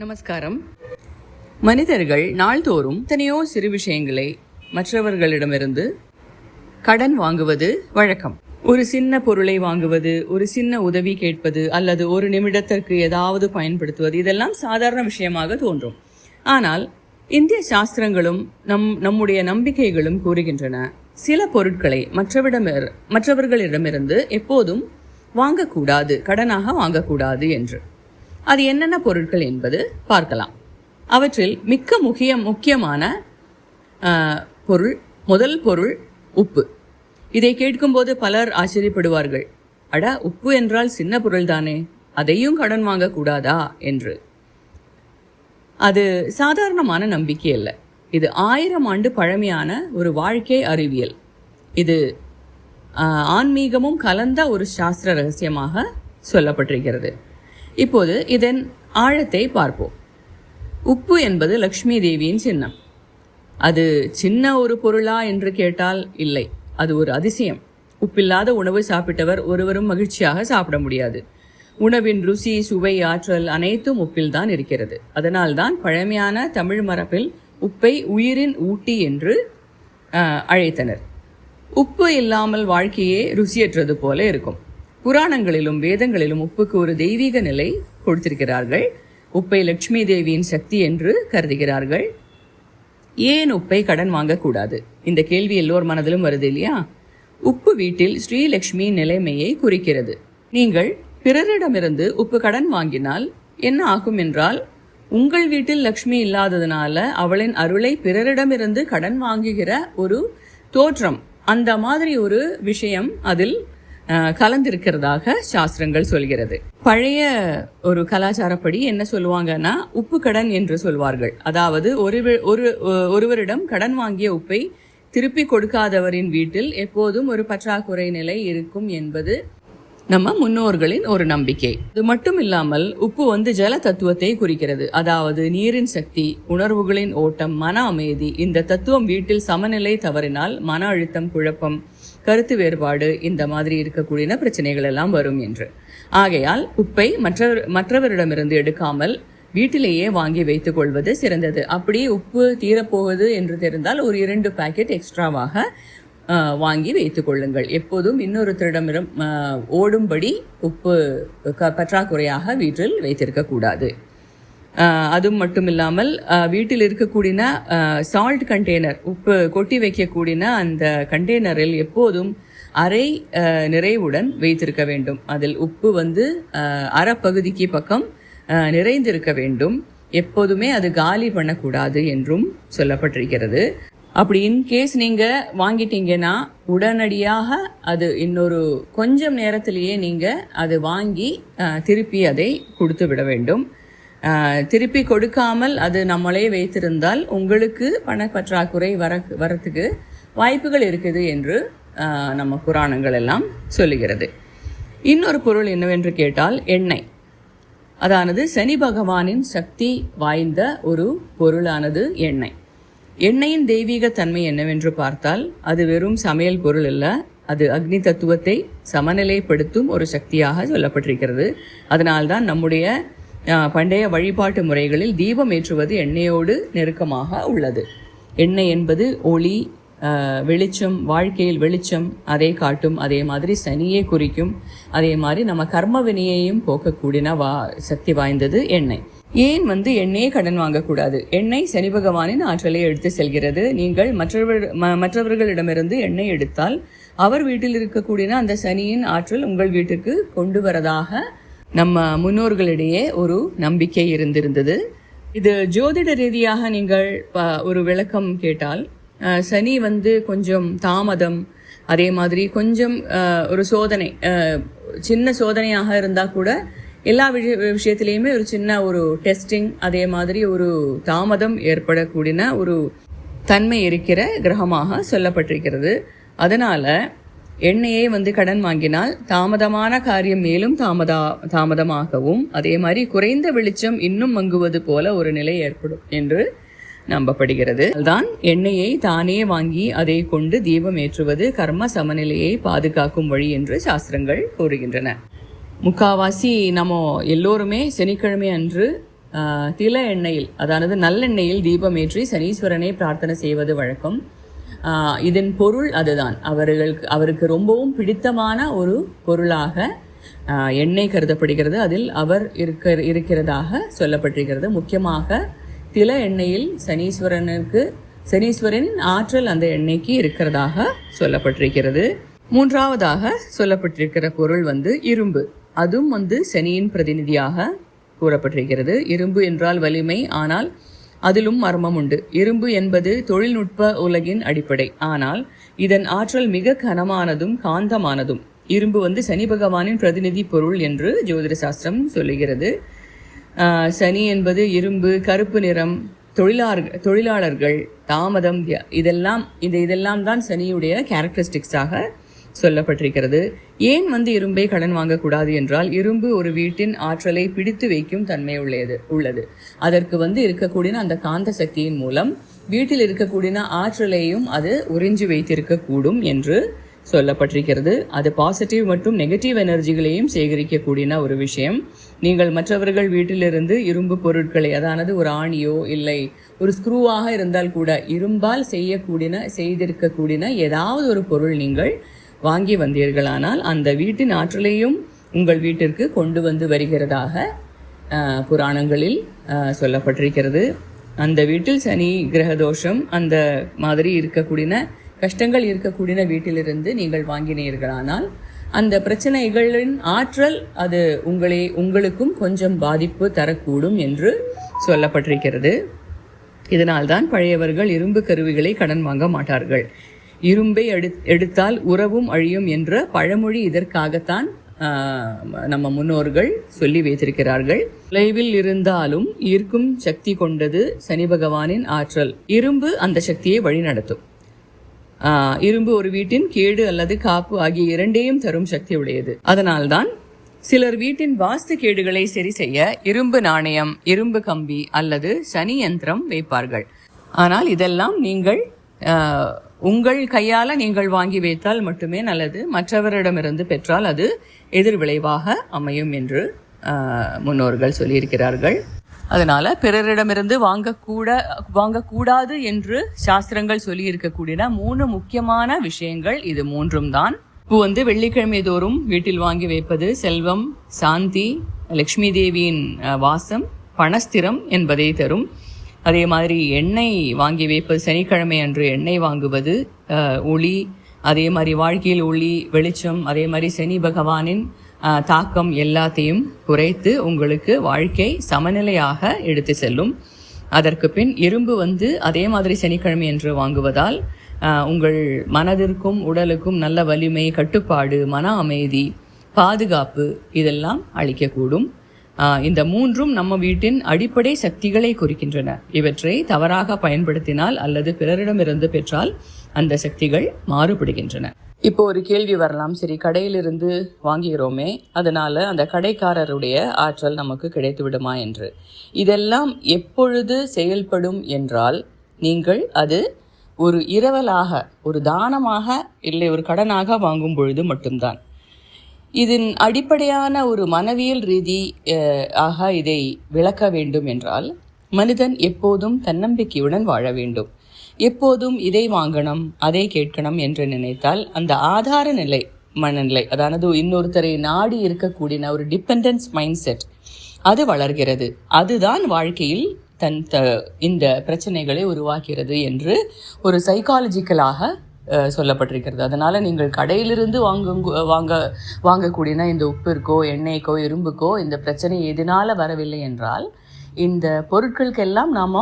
நமஸ்காரம். மனிதர்கள் நாள்தோறும் எத்தனையோ சிறு விஷயங்களை மற்றவர்களிடமிருந்து கடன் வாங்குவது வழக்கம். ஒரு சின்ன பொருளை வாங்குவது ஒரு சின்ன உதவி கேட்பது அல்லது ஒரு நிமிடத்திற்கு ஏதாவது பயன்படுத்துவது இதெல்லாம் சாதாரண விஷயமாக தோன்றும். ஆனால் இந்திய சாஸ்திரங்களும் நம் நம்முடைய நம்பிக்கைகளும் கூறுகின்றன. சில பொருட்களை மற்றவிடம் மற்றவர்களிடமிருந்து எப்போதும் வாங்கக்கூடாது கடனாக வாங்கக்கூடாது என்று. அது என்னென்ன பொருட்கள் என்பது பார்க்கலாம். அவற்றில் மிக்க முக்கிய முக்கியமான பொருள் முதல் பொருள் உப்பு. இதை கேட்கும்போது பலர் ஆச்சரியப்படுவார்கள். அட உப்பு என்றால் சின்ன பொருள் தானே அதையும் கடன் வாங்கக்கூடாதா என்று. அது சாதாரணமான நம்பிக்கை அல்ல. இது ஆயிரம் ஆண்டு பழமையான ஒரு வாழ்க்கை அறிவியல். இது ஆன்மீகமும் கலந்த ஒரு சாஸ்திர ரகசியமாக சொல்லப்பட்டிருக்கிறது. இப்போது இதன் ஆழத்தை பார்ப்போம். உப்பு என்பது லக்ஷ்மி தேவியின் சின்னம். அது சின்ன ஒரு பொருளா என்று கேட்டால் இல்லை. அது ஒரு அதிசயம். உப்பில்லாத உணவு சாப்பிட்டவர் ஒருவரும் மகிழ்ச்சியாக சாப்பிட முடியாது. உணவின் ருசி சுவை ஆற்றல் அனைத்தும் உப்பில்தான் இருக்கிறது. அதனால்தான் பழமையான தமிழ் மரபில் உப்பை உயிரின் ஊட்டி என்று அழைத்தனர். உப்பு இல்லாமல் வாழ்க்கையே ருசியற்றது போல இருக்கும். புராணங்களிலும் வேதங்களிலும் உப்புக்கு ஒரு தெய்வீக நிலை கொடுத்திருக்கிறார்கள். உப்பை லட்சுமி தேவியின் சக்தி என்று கருதுகிறார்கள். ஏன் உப்பை கடன் வாங்கக்கூடாது? இந்த கேள்வி எல்லோர் மனதிலும் வருது இல்லையா? உப்பு வீட்டில் ஸ்ரீலக்ஷ்மி நிலைமையை குறிக்கிறது. நீங்கள் பிறரிடமிருந்து உப்பு கடன் வாங்கினால் என்ன ஆகும் என்றால் உங்கள் வீட்டில் லக்ஷ்மி இல்லாததுனால அவளின் அருளை பிறரிடமிருந்து கடன் வாங்குகிற ஒரு தோற்றம் அந்த மாதிரி ஒரு விஷயம் அதில் கலந்திருக்கிறதாக சாஸ்திரங்கள் சொல்கிறது. பழைய ஒரு கலாச்சாரப்படி என்ன சொல்லுவாங்கன்னா உப்பு கடன் என்று சொல்வார்கள். அதாவது ஒரு ஒரு ஒருவரிடம் கடன் வாங்கிய உப்பை திருப்பி கொடுக்காதவரின் வீட்டில் எப்போதும் ஒரு பற்றாக்குறை நிலை இருக்கும் என்பது நம்ம முன்னோர்களின் ஒரு நம்பிக்கை. இது மட்டும் இல்லாமல் உப்பு வந்து ஜல தத்துவத்தை குறிக்கிறது. அதாவது நீரின் சக்தி உணர்வுகளின் ஓட்டம் மன அமைதி இந்த தத்துவம் வீட்டில் சமநிலை தவறினால் மன அழுத்தம் குழப்பம் கருத்து வேறுபாடு இந்த மாதிரி இருக்கக்கூடிய பிரச்சனைகள் எல்லாம் வரும் என்று. ஆகையால் உப்பை மற்றவர் மற்றவரிடமிருந்து எடுக்காமல் வீட்டிலேயே வாங்கி வைத்துக் கொள்வது சிறந்தது. அப்படி உப்பு தீரப்போகுது என்று தெரிந்தால் ஒரு இரண்டு பாக்கெட் எக்ஸ்ட்ராவாக வாங்கி வைத்துக் கொள்ளுங்கள். எப்போதும் இன்னொருத்தரிடமிடம் ஓடும்படி உப்பு க- பற்றாக்குறையாக வீட்டில் வைத்திருக்க அது மட்டும் இல்லாமல் வீட்டில் இருக்கக்கூடிய சால்ட் கண்டெய்னர் உப்பு கொட்டி வைக்கக்கூடிய அந்த கண்டெய்னரில் எப்போதும் அரை நிறைவுடன் வைத்திருக்க வேண்டும். அதில் உப்பு வந்து அறப்பகுதிக்கு அரை பகுதிக்கு பக்கம் நிறைந்திருக்க வேண்டும். எப்போதுமே அது காலி பண்ணக்கூடாது என்றும் சொல்லப்பட்டிருக்கிறது. அப்படி இன்கேஸ் நீங்கள் வாங்கிட்டீங்கன்னா உடனடியாக அது இன்னொரு கொஞ்சம் நேரத்திலேயே நீங்கள் அது வாங்கி திருப்பி அதை கொடுத்து விட வேண்டும். திருப்பி கொடுக்காமல் அது நம்மளே வைத்திருந்தால் உங்களுக்கு பணப்பற்றாக்குறை வர வரத்துக்கு வாய்ப்புகள் இருக்குது என்று நம்ம புராணங்கள் எல்லாம் சொல்லுகிறது. இன்னொரு பொருள் என்னவென்று கேட்டால் எண்ணெய். அதானது சனி பகவானின் சக்தி வாய்ந்த ஒரு பொருளானது எண்ணெய். எண்ணெயின் தெய்வீக தன்மை என்னவென்று பார்த்தால் அது வெறும் சமையல் பொருள் அல்ல அது அக்னி தத்துவத்தை சமநிலைப்படுத்தும் ஒரு சக்தியாக சொல்லப்பட்டிருக்கிறது. அதனால்தான் நம்முடைய பண்டைய வழிபாட்டு முறைகளில் தீபம் ஏற்றுவது எண்ணெயோடு நெருக்கமாக உள்ளது. எண்ணெய் என்பது ஒளி வெளிச்சம் வாழ்க்கையில் வெளிச்சம் அதை காட்டும் அதே மாதிரி சனியை குறிக்கும் அதே மாதிரி நம்ம கர்ம வினையையும் போக்கக்கூடியன வா சக்தி வாய்ந்தது எண்ணெய். ஏன் வந்து எண்ணெயை கடன் வாங்கக்கூடாது? எண்ணெய் சனி பகவானின் ஆற்றலை எடுத்து செல்கிறது. நீங்கள் மற்றவர் ம- மற்றவர்களிடமிருந்து எண்ணெய் எடுத்தால் அவர் வீட்டில் இருக்கக்கூடிய அந்த சனியின் ஆற்றல் உங்கள் வீட்டுக்கு கொண்டு வரதாக நம்ம முன்னோர்களிடையே ஒரு நம்பிக்கை இருந்திருந்தது. இது ஜோதிட ரீதியாக நீங்கள் ஒரு விளக்கம் கேட்டால் சனி வந்து கொஞ்சம் தாமதம் அதே மாதிரி கொஞ்சம் ஒரு சோதனை சின்ன சோதனையாக இருந்தால் கூட எல்லா விஷய விஷயத்துலேயுமே ஒரு சின்ன ஒரு டெஸ்டிங் அதே மாதிரி ஒரு தாமதம் ஏற்படக்கூடிய ஒரு தன்மை இருக்கிற கிரகமாக சொல்லப்பட்டிருக்கிறது. அதனால் எண்ணெயை வந்து கடன் வாங்கினால் தாமதமான காரியம் மேலும் தாமதா தாமதமாகவும் அதே மாதிரி குறைந்த வெளிச்சம் இன்னும் மங்குவது போல ஒரு நிலை ஏற்படும் என்று நம்பப்படுகிறது. தான் எண்ணெயை தானே வாங்கி அதை கொண்டு தீபம் ஏற்றுவது கர்ம சமநிலையை பாதுகாக்கும் வழி என்று சாஸ்திரங்கள் கூறுகின்றன. முக்காவாசி நம்ம எல்லோருமே சனிக்கிழமை அன்று ஆஹ், தில எண்ணெயில் அதாவது நல்லெண்ணெயில் தீபமேற்றி சனீஸ்வரனை பிரார்த்தனை செய்வது வழக்கம். இதன் பொருள் அதுதான். அவர்களுக்கு அவருக்கு ரொம்பவும் பிடித்தமான ஒரு பொருளாக எண்ணெய் கருதப்படுகிறது. அதில் அவர் இருக்க இருக்கிறதாக சொல்லப்பட்டிருக்கிறது. முக்கியமாக தில எண்ணெயில் சனீஸ்வரனுக்கு சனீஸ்வரனின் ஆற்றல் அந்த எண்ணெய்க்கு இருக்கிறதாக சொல்லப்பட்டிருக்கிறது. மூன்றாவதாக சொல்லப்பட்டிருக்கிற பொருள் வந்து இரும்பு. அதுவும் வந்து சனியின் பிரதிநிதியாக கூறப்பட்டிருக்கிறது. இரும்பு என்றால் வலிமை ஆனால் அதிலும் மர்மம் உண்டு இரும்பு என்பது தொழில்நுட்ப உலகின் அடிப்படை. ஆனால் இதன் ஆற்றல் மிக கனமானதும் காந்தமானதும். இரும்பு வந்து சனி பகவானின் பிரதிநிதி பொருள் என்று ஜோதிட சாஸ்திரம் சொல்லுகிறது சனி என்பது இரும்பு கருப்பு நிறம் தொழிலாளர் தொழிலாளர்கள் தாமதம் இதெல்லாம் இந்த இதெல்லாம் தான் சனியுடைய கேரக்டரிஸ்டிக்ஸாக சொல்லப்பட்டிருக்கிறது. ஏன் வந்து இரும்பை கடன் வாங்கக்கூடாது என்றால் இரும்பு ஒரு வீட்டின் ஆற்றலை பிடித்து வைக்கும் தன்மை உள்ளது உள்ளது. அதற்கு வந்து இருக்கக்கூடிய அந்த காந்த சக்தியின் மூலம் வீட்டில் இருக்கக்கூடிய ஆற்றலையும் அது உறிஞ்சி வைத்திருக்கக்கூடும் என்று சொல்லப்பட்டிருக்கிறது. அது பாசிட்டிவ் மற்றும் நெகட்டிவ் எனர்ஜிகளையும் சேகரிக்கக்கூடிய ஒரு விஷயம். நீங்கள் மற்றவர்கள் வீட்டிலிருந்து இரும்பு பொருட்களை அதானது ஒரு ஆணியோ இல்லை ஒரு ஸ்க்ரூவாக இருந்தால் கூட இரும்பால் செய்யக்கூடிய செய்திருக்கக்கூடிய ஏதாவது ஒரு பொருள் நீங்கள் வாங்கி வந்தீர்களானால் அந்த வீட்டின் ஆற்றலையும் உங்கள் வீட்டிற்கு கொண்டு வந்து வருகிறதாக புராணங்களில் சொல்லப்பட்டிருக்கிறது. அந்த வீட்டில் சனி கிரக தோஷம் அந்த மாதிரி இருக்கக்கூடிய கஷ்டங்கள் இருக்கக்கூடிய வீட்டிலிருந்து நீங்கள் வாங்கினீர்களானால் அந்த பிரச்சனைகளின் ஆற்றல் அது உங்களை உங்களுக்கும் கொஞ்சம் பாதிப்பு தரக்கூடும் என்று சொல்லப்பட்டிருக்கிறது. இதனால்தான் பழையவர்கள் இரும்பு கருவிகளை கடன் வாங்க மாட்டார்கள். இரும்பை எடு எடுத்தால் உறவும் அழியும் என்ற பழமொழி இதற்காகத்தான் நம்ம முன்னோர்கள் சொல்லி வைத்திருக்கிறார்கள். தொலைவில் இருந்தாலும் ஈர்க்கும் சக்தி கொண்டது சனி பகவானின் ஆற்றல். இரும்பு அந்த சக்தியை வழிநடத்தும். இரும்பு ஒரு வீட்டின் கேடு அல்லது காப்பு ஆகிய இரண்டையும் தரும் சக்தி உடையது. அதனால்தான் சிலர் வீட்டின் வாஸ்து கேடுகளை சரி செய்ய இரும்பு நாணயம் இரும்பு கம்பி அல்லது சனி யந்திரம் வைப்பார்கள். ஆனால் இதெல்லாம் நீங்கள் உங்கள் கையால் நீங்கள் வாங்கி வைத்தால் மட்டுமே நல்லது. மற்றவரிடமிருந்து பெற்றால் அது எதிர் விளைவாக அமையும் என்று முன்னோர்கள் சொல்லியிருக்கிறார்கள். அதனால் பிறரிடமிருந்து வாங்கக்கூட வாங்கக்கூடாது என்று சாஸ்திரங்கள் சொல்லியிருக்கக்கூடிய மூணு முக்கியமான விஷயங்கள். இது மூன்றும் தான். இப்போ வந்து வெள்ளிக்கிழமை தோறும் வீட்டில் வாங்கி வைப்பது செல்வம் சாந்தி லக்ஷ்மி தேவியின் வாசம் பணஸ்திரம் என்பதை தரும். அதே மாதிரி எண்ணெய் வாங்கி வைப்பது சனிக்கிழமை அன்று எண்ணெய் வாங்குவது ஒளி அதே மாதிரி வாழ்க்கையில் ஒளி வெளிச்சம் அதே மாதிரி சனி பகவானின் தாக்கம் எல்லாத்தையும் குறைத்து உங்களுக்கு வாழ்க்கை சமநிலையாக எடுத்து செல்லும். அதற்கு பின் இரும்பு வந்து அதே மாதிரி சனிக்கிழமை என்று வாங்குவதால் உங்கள் மனதிற்கும் உடலுக்கும் நல்ல வலிமை கட்டுப்பாடு மன அமைதி பாதுகாப்பு இதெல்லாம் அளிக்கக்கூடும். இந்த மூன்றும் நம்ம வீட்டின் அடிப்படை சக்திகளை குறிக்கின்றன. இவற்றை தவறாக பயன்படுத்தினால் அல்லது பிறரிடமிருந்து பெற்றால் அந்த சக்திகள் மாறுபடுகின்றன. இப்போ ஒரு கேள்வி வரலாம். சரி கடையிலிருந்து வாங்குகிறோமே. அதனால அந்த கடைக்காரருடைய ஆற்றல் நமக்கு கிடைத்து விடுமா என்று. இதெல்லாம் எப்பொழுது செயல்படும் என்றால் நீங்கள் அது ஒரு இரவலாக ஒரு தானமாக இல்லை ஒரு கடனாக வாங்கும் பொழுது மட்டும்தான். இதன் அடிப்படையான ஒரு மனவியல் ரீதி ஆக இதை விளக்க வேண்டும் என்றால் மனிதன் எப்போதும் தன்னம்பிக்கையுடன் வாழ வேண்டும். எப்போதும் இதை வாங்கணும் அதை கேட்கணும் என்று நினைத்தால் அந்த ஆதார நிலை மனநிலை அதானது இன்னொருத்தரை நாடி இருக்கக்கூடிய ஒரு டிபெண்டன்ஸ் மைண்ட் செட் அது வளர்கிறது. அதுதான் வாழ்க்கையில் தன் த இந்த பிரச்சனைகளை உருவாக்கிறது என்று ஒரு சைக்காலஜிக்கலாக சொல்லப்பட்டிருக்கிறது. அதனால் நீங்கள் கடையிலிருந்து வாங்கும் வாங்க வாங்கக்கூடியனா இந்த உப்பிற்கோ எண்ணெய்க்கோ இரும்புக்கோ இந்த பிரச்சனை எதனால் வரவில்லை என்றால் இந்த பொருட்களுக்கெல்லாம் நாம்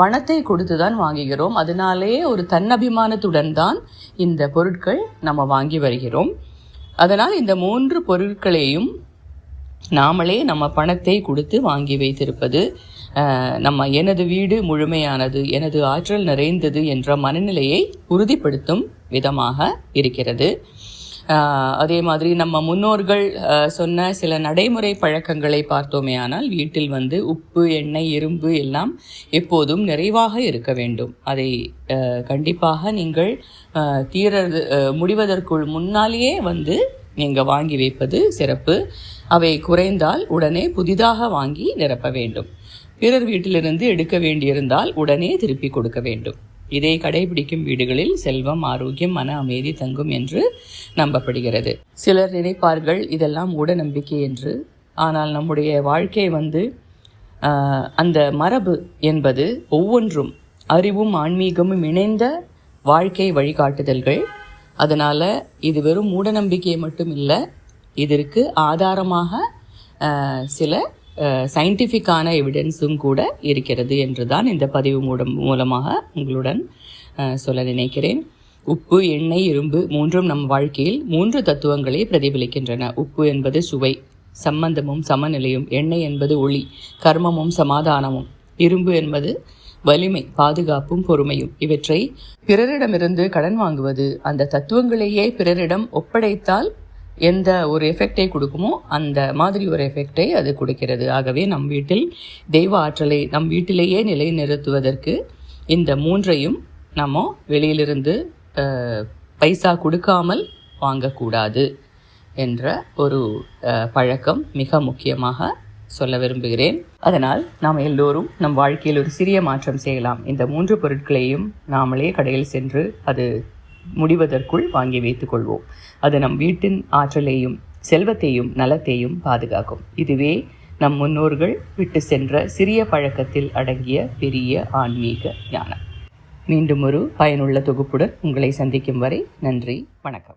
பணத்தை கொடுத்து தான் வாங்குகிறோம். அதனாலேயே ஒரு தன்னபிமானத்துடன் தான் இந்த பொருட்கள் நம்ம வாங்கி வருகிறோம். அதனால் இந்த மூன்று பொருட்களையும் நாமளே நம்ம பணத்தை கொடுத்து வாங்கி வைத்திருப்பது நம்ம எனது வீடு முழுமையானது எனது ஆற்றல் நிறைந்தது என்ற மனநிலையை உறுதிப்படுத்தும் விதமாக இருக்கிறது. அதே மாதிரி நம்ம முன்னோர்கள் சொன்ன சில நடைமுறை பழக்கங்களை பார்த்தோமே ஆனால் வீட்டில் வந்து உப்பு எண்ணெய் இரும்பு எல்லாம் எப்போதும் நிறைவாக இருக்க வேண்டும். அதை கண்டிப்பாக நீங்கள் தீர முடிவதற்குள் முன்னாலேயே வந்து நீங்கள் வாங்கி வைப்பது சிறப்பு. அவை குறைந்தால் உடனே புதிதாக வாங்கி நிரப்ப வேண்டும். பிறர் வீட்டிலிருந்து எடுக்க வேண்டியிருந்தால் உடனே திருப்பி கொடுக்க வேண்டும். இதை கடைபிடிக்கும் வீடுகளில் செல்வம் ஆரோக்கியம் மன அமைதி தங்கும் என்று நம்பப்படுகிறது. சிலர் நினைப்பார்கள் இதெல்லாம் மூட நம்பிக்கை என்று. ஆனால் நம்முடைய வாழ்க்கை வந்து அந்த மரபு என்பது ஒவ்வொன்றும் அறிவும் ஆன்மீகமும் இணைந்த வாழ்க்கை வழிகாட்டுதல்கள். அதனால் இது வெறும் மூடநம்பிக்கை மட்டும் இல்லை இதற்கு ஆதாரமாக சில சயின்டிஃபிக்கான எவிடன்ஸும் கூட இருக்கிறது என்று தான் இந்த பதிவு மூலம் மூலமாக உங்களுடன் சொல்ல நினைக்கிறேன். உப்பு எண்ணெய் இரும்பு மூன்றும் நம் வாழ்க்கையில் மூன்று தத்துவங்களை பிரதிபலிக்கின்றன. உப்பு என்பது சுவை சம்பந்தமும் சமநிலையும். எண்ணெய் என்பது ஒளி கர்மமும் சமாதானமும். இரும்பு என்பது வலிமை பாதுகாப்பும் பொறுமையும். இவற்றை பிறரிடமிருந்து கடன் வாங்குவது அந்த தத்துவங்களையே பிறரிடம் ஒப்படைத்தால் எந்த ஒரு எஃபெக்டை கொடுக்குமோ அந்த மாதிரி ஒரு எஃபெக்டை அது கொடுக்கிறது. ஆகவே நம் வீட்டில் தெய்வ ஆற்றலை நம் வீட்டிலேயே நிலைநிறுத்துவதற்கு இந்த மூன்றையும் நம்ம வெளியிலிருந்து பைசா கொடுக்காமல் வாங்கக்கூடாது என்ற ஒரு பழக்கம் மிக முக்கியமாக சொல்ல விரும்புகிறேன். அதனால் நாம் எல்லோரும் நம் வாழ்க்கையில் ஒரு சிறிய மாற்றம் செய்யலாம். இந்த மூன்று பொருட்களையும் நாமளே கடையில் சென்று அது முடிவதற்குள் வாங்கி வைத்துக் கொள்வோம். அது நம் வீட்டின் ஆற்றலையும் செல்வத்தையும் நலத்தையும் பாதுகாக்கும். இதுவே நம் முன்னோர்கள் விட்டு சென்ற சிறிய பழக்கத்தில் அடங்கிய பெரிய ஆன்மீக ஞானம். மீண்டும் ஒரு பயனுள்ள தொகுப்புடன் உங்களை சந்திக்கும் வரை நன்றி வணக்கம்.